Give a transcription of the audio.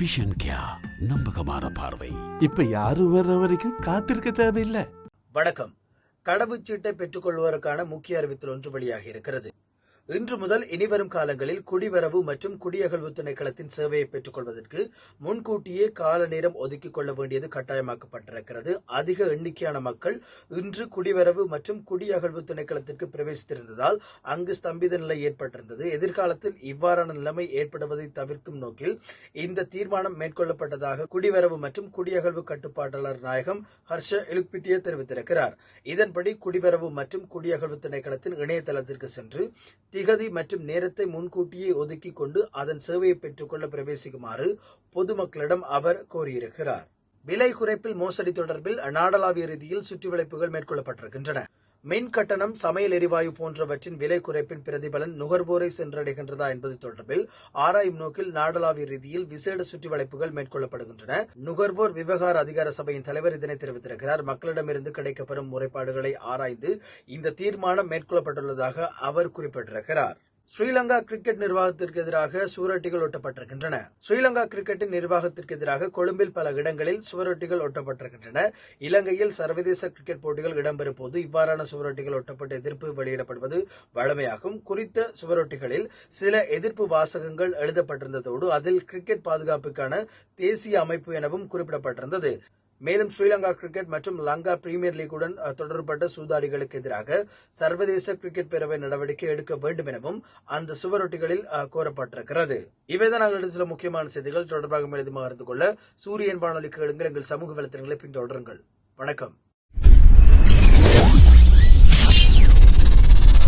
Vision கியா நம்பகமான பார்வை. இப்ப யாரும் வர்ற வரைக்கும் காத்திருக்க தேவையில்லை. வணக்கம். கடவுச்சீட்டை பெற்றுக்கொள்வோருக்கான முக்கிய அறிவித்தல் ஒன்று வெளியாகி இருக்கிறது. இன்று முதல் இனிவரும் காலங்களில் குடிவரவு மற்றும் குடியகழ்வு திணைக்களத்தின் சேவையை பெற்றுக் கொள்வதற்கு முன்கூட்டியே கால நேரம் ஒதுக்கிக் கொள்ள வேண்டியது கட்டாயமாக்கப்பட்டிருக்கிறது. அதிக எண்ணிக்கையான மக்கள் இன்று குடிவரவு மற்றும் குடியகழ்வு திணைக்களத்திற்கு பிரவேசித்திருந்ததால் அங்கு ஸ்தம்பித நிலை ஏற்பட்டிருந்தது. எதிர்காலத்தில் இவ்வாறான நிலைமை ஏற்படுவதை தவிர்க்கும் நோக்கில் இந்த தீர்மானம் மேற்கொள்ளப்பட்டதாக குடிவரவு மற்றும் குடியகழ்வு கட்டுப்பாட்டாளர் நாயகம் ஹர்ஷ இலுக்பிட்டிய தெரிவித்திருக்கிறார். இதன்படி குடிவரவு மற்றும் குடியகழ்வு திணைக்களத்தின் இணையதளத்திற்கு சென்று திகதி மற்றும் நேரத்தை முன்கூட்டியே ஒதுக்கிக் கொண்டு அதன் சேவையை பெற்றுக்கொள்ள பிரவேசிக்குமாறு பொதுமக்களிடம் அவர் கோரியிருக்கிறார். விலை குறைப்பில் மோசடி தொடர்பில் நாடளாவிய ரீதியில் சுற்றுவளைப்புகள் மேற்கொள்ளப்பட்டிருக்கின்றன. மின் கட்டணம் சமையல் எரிவாயு போன்றவற்றின் விலை குறைப்பின் பிரதிபலன் நுகர்வோரை சென்றடைகின்றதா என்பது தொடர்பில் ஆராயும் நோக்கில் நாடளாவிய ரீதியில் விசேட சுற்றிவளைப்புகள் மேற்கொள்ளப்படுகின்றன. நுகர்வோர் விவகார அதிகார சபையின் தலைவர் இதனை தெரிவித்திருக்கிறார். மக்களிடமிருந்து கிடைக்கப்பெறும் முறைப்பாடுகளை ஆராய்ந்து இந்த தீர்மானம் மேற்கொள்ளப்பட்டுள்ளதாக அவர் குறிப்பிட்டிருக்கிறார். ஸ்ரீலங்கா கிரிக்கெட் நிர்வாகத்திற்கு எதிராக சுவரொட்டிகள் ஒட்டப்பட்டிருக்கின்றன. ஸ்ரீலங்கா கிரிக்கெட்டின் நிர்வாகத்திற்கு எதிராக கொழும்பில் பல இடங்களில் சுவரொட்டிகள் ஒட்டப்பட்டிருக்கின்றன. இலங்கையில் சர்வதேச கிரிக்கெட் போட்டிகள் இடம்பெறும் போது இவ்வாறான சுவரொட்டிகள் ஒட்டப்பட்டு எதிர்ப்பு வெளியிடப்படுவது வழமையாகும். குறித்த சுவரொட்டிகளில் சில எதிர்ப்பு வாசகங்கள் எழுதப்பட்டிருந்ததோடு அதில் கிரிக்கெட் பாதுகாப்புக்கான தேசிய அமைப்பு எனவும் குறிப்பிடப்பட்டிருந்தது. மேலும் ஸ்ரீலங்கா கிரிக்கெட் மற்றும் லங்கா பிரீமியர் லீக்குடன் தொடர்பட்ட சூதாடிகளுக்கு எதிராக சர்வதேச கிரிக்கெட் பேரவை நடவடிக்கை எடுக்க வேண்டும் எனவும் அந்த சுவரொட்டிகளில் அஹ், கோரப்பட்டிருக்கிறது. இவைதான் நாங்கள் சில முக்கியமான செய்திகள். தொடர்பாக எழுதுமாக அறிந்து கொள்ள சூரியன் வானொலிக்கு எடுங்கள் எங்கள் சமூக வலைத்தளங்களை பின்தொடருங்கள். வணக்கம்.